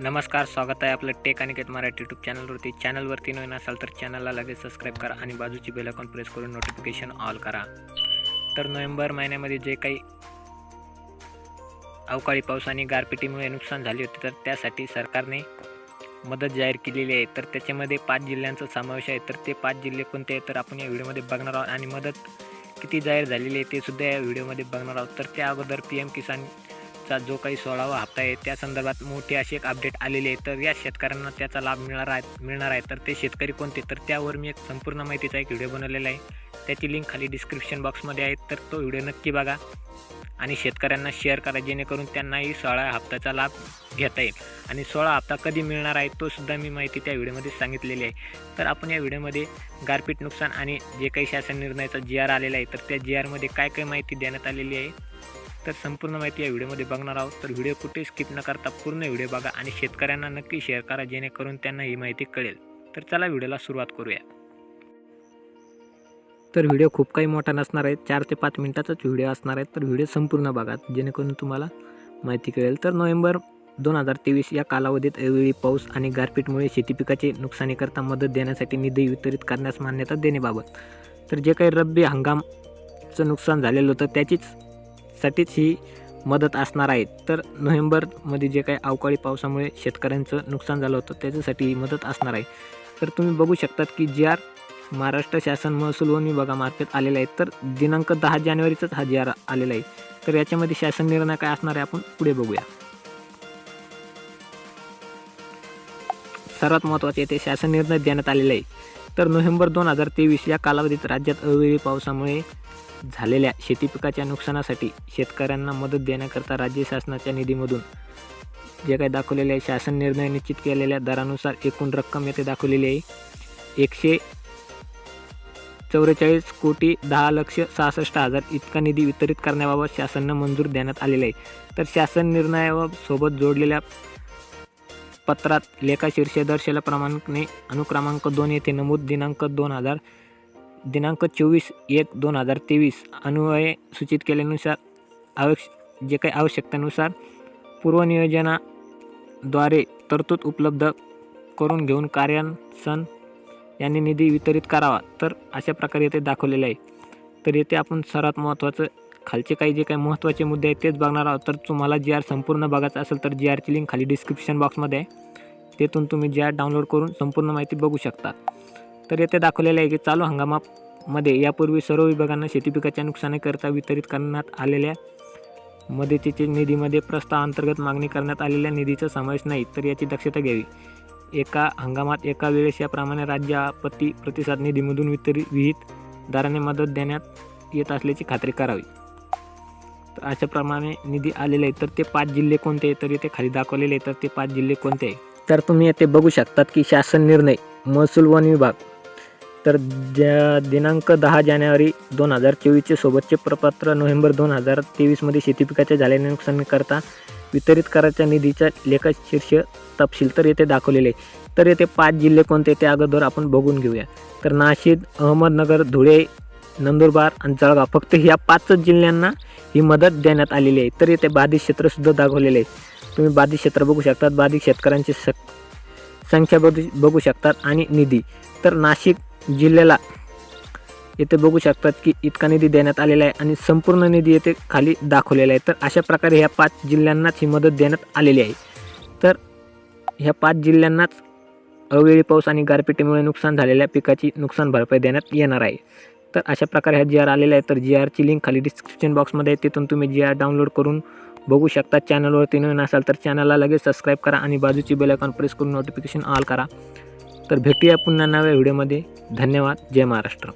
नमस्कार स्वागत आहे आपलं टेक आणि केत मराठी यूट्यूब चॅनलवरती. चॅनलवरती नवीन असाल तर चॅनलला लगेच सबस्क्राईब करा आणि बाजूची बेल अकाउंट प्रेस करून नोटिफिकेशन ऑल करा. तर नोव्हेंबर महिन्यामध्ये जे काही अवकाळी पाऊस आणि गारपिटीमुळे नुकसान झाले होते तर त्यासाठी सरकारने मदत जाहीर केलेली आहे. तर त्याच्यामध्ये पाच जिल्ह्यांचा समावेश आहे. तर ते पाच जिल्हे कोणते आहेत तर आपण या व्हिडिओमध्ये बघणार आहोत. आणि मदत किती जाहीर झालेली आहे ते सुद्धा या व्हिडिओमध्ये बघणार आहोत. तर त्या अगोदर पी एम किसान चा जो काही सोळावा हप्ता आहे त्या संदर्भात मोठी अशी एक अपडेट आलेली आहे. तर या शेतकऱ्यांना त्याचा लाभ मिळणार आहे मिळणार आहे. तर ते शेतकरी कोणते? तर त्यावर मी एक संपूर्ण माहितीचा एक व्हिडिओ बनवलेला आहे. त्याची लिंक खाली डिस्क्रिप्शन बॉक्समध्ये आहे. तर तो व्हिडिओ नक्की बघा आणि शेतकऱ्यांना शेअर करा जेणेकरून त्यांनाही सोळा हप्त्याचा लाभ घेता येईल. आणि सोळा हप्ता कधी मिळणार आहे तो सुद्धा मी माहिती त्या व्हिडिओमध्ये सांगितलेली आहे. तर आपण या व्हिडिओमध्ये गारपीट नुकसान आणि जे काही शासन निर्णयाचा जी आर आलेला आहे तर त्या जी आरमध्ये काय काय माहिती देण्यात आलेली आहे तर संपूर्ण माहिती या व्हिडिओमध्ये बघणार आहोत. तर व्हिडिओ कुठे स्किप न करता पूर्ण व्हिडिओ बघा आणि शेतकऱ्यांना नक्की शेअर करा जेणेकरून त्यांना ही माहिती कळेल. तर चला व्हिडिओला सुरुवात करूया. तर व्हिडिओ खूप काही मोठा नसणार आहे. चार ते पाच मिनटाचाच व्हिडिओ असणार आहे. तर व्हिडिओ संपूर्ण बघा जेणेकरून तुम्हाला माहिती कळेल. तर नोव्हेंबर दोन हजार तेवीस या कालावधीत अवेळी पाऊस आणि गारपीटमुळे शेती पिकाचे नुकसानीकरता मदत देण्यासाठी निधी वितरित करण्यास मान्यता देण्याबाबत. तर जे काही रब्बी हंगामचं नुकसान झालेलं होतं त्याचीच साठीच ही मदत असणार आहे. तर नोव्हेंबरमध्ये जे काही अवकाळी पावसामुळे शेतकऱ्यांचं नुकसान झालं होतं त्याच्यासाठी ही मदत असणार आहे. तर तुम्ही बघू शकतात की जी आर महाराष्ट्र शासन महसूल वन विभागामार्फत आलेला आहे. तर दिनांक दहा जानेवारीचाच हा जी आर आलेला आहे. तर याच्यामध्ये शासन निर्णय काय असणार आहे आपण पुढे बघूया. सर्वात महत्त्वाचे येथे शासन निर्णय देण्यात आलेला आहे. तर नोव्हेंबर दोन हजार तेवीस या कालावधीत राज्यात अवेळी पावसामुळे झालेल्या शेती पिकाच्या नुकसानासाठी शेतकऱ्यांना मदत देण्याकरता राज्य शासनाच्या निधीमधून जे काही दाखवलेले आहे शासन निर्णय निश्चित केलेल्या दरानुसार एकूण रक्कम येथे दाखवलेली आहे. एकशे चौवेचाळीस कोटी दहा लक्ष सहासष्ट हजार इतका निधी वितरित करण्याबाबत शासनानं मंजूर देण्यात आलेला आहे. तर शासन निर्णयासोबत जोडलेल्या पत्रात लेखाशीर्षे दर्शल्याप्रमाणे अनुक्रमांक दोन येथे नमूद दिनांक दोन हजार दिनांक चोवीस एक दोन हजार तेवीस. अन्वये सूचित केल्यानुसार आवश्य जे काही आवश्यकतेनुसार पूर्वनियोजनाद्वारे तरतूद उपलब्ध करून घेऊन कार्यान्सन यांनी निधी वितरित करावा. तर अशा प्रकारे येथे दाखवलेलं आहे. तर येथे आपण सर्वात महत्त्वाचं खालचे काही जे काही महत्त्वाचे मुद्दे आहेत तेच बघणार आहोत. तर तुम्हाला जी आर संपूर्ण बघायचं असेल तर जी आरची लिंक खाली डिस्क्रिप्शन बॉक्समध्ये आहे. तेथून तुम्ही जी आर डाउनलोड करून संपूर्ण माहिती बघू शकता. तर येथे दाखवलेलं आहे की चालू हंगामामध्ये यापूर्वी सर्व विभागांना शेती पिकाच्या नुकसानीकरता वितरित करण्यात आलेल्या मदतीचे निधीमध्ये प्रस्तावांतर्गत मागणी करण्यात आलेल्या निधीचा समावेश नाही तर याची दक्षता घ्यावी. एका हंगामात एका वेळेस याप्रमाणे राज्य आपत्ती प्रतिसाद निधीमधून वितरित विहित दराने मदत देण्यात येत असल्याची खात्री करावी. तर अशाप्रमाणे निधी आलेले आहे तर ते पाच जिल्हे कोणते तर इथे खाली दाखवलेले आहे तर ते पाच जिल्हे कोणते आहे तर तुम्ही येथे बघू शकतात की शासन निर्णय महसूल वन विभाग. तर ज्या दिनांक दहा जानेवारी दोन हजार चोवीसचे सोबतचे प्रपत्र नोव्हेंबर दोन हजार तेवीसमध्ये शेती पिकाच्या झालेल्या नुकसानीकरता वितरित करायच्या निधीचा लेखशीर्ष तपशील तर येथे दाखवलेले आहे तर येथे पाच जिल्हे कोणते ते अगोदर आपण बघून घेऊया. तर नाशिक अहमदनगर धुळे नंदुरबार आणि जळगाव. फक्त ह्या पाचच जिल्ह्यांना ही मदत देण्यात आलेली आहे. तर येथे बाधित क्षेत्रसुद्धा दाखवलेले आहे तुम्ही बाधित क्षेत्र बघू शकतात. बाधित शेतकऱ्यांची स संख्या बघू बघू शकतात आणि निधी. तर नाशिक जिल्ह्याला येथे बघू शकतात की इतका निधी देण्यात आलेला आहे आणि संपूर्ण निधी येथे खाली दाखवलेला आहे. तर अशा प्रकारे ह्या पाच जिल्ह्यांनाच ही मदत देण्यात आलेली आहे. तर ह्या पाच जिल्ह्यांनाच अवेळी पाऊस आणि गारपिटीमुळे नुकसान झालेल्या पिकाची नुकसान भरपाई देण्यात येणार आहे. तर अशा प्रकारे ह्या जी आर आलेला आहे. तर जी आरची लिंक खाली डिस्क्रिप्शन बॉक्समध्ये आहे. तिथून तुम्ही जी आर डाउनलोड करून बघू शकता. चॅनलवरती नवीन असाल तर चॅनलला लगेच सबस्क्राईब करा आणि बाजूची बेल आयकॉन प्रेस करून नोटिफिकेशन ऑल करा. तर भेटूया पुन्हा नव्या व्हिडिओमध्ये धन्यवाद. जय महाराष्ट्र.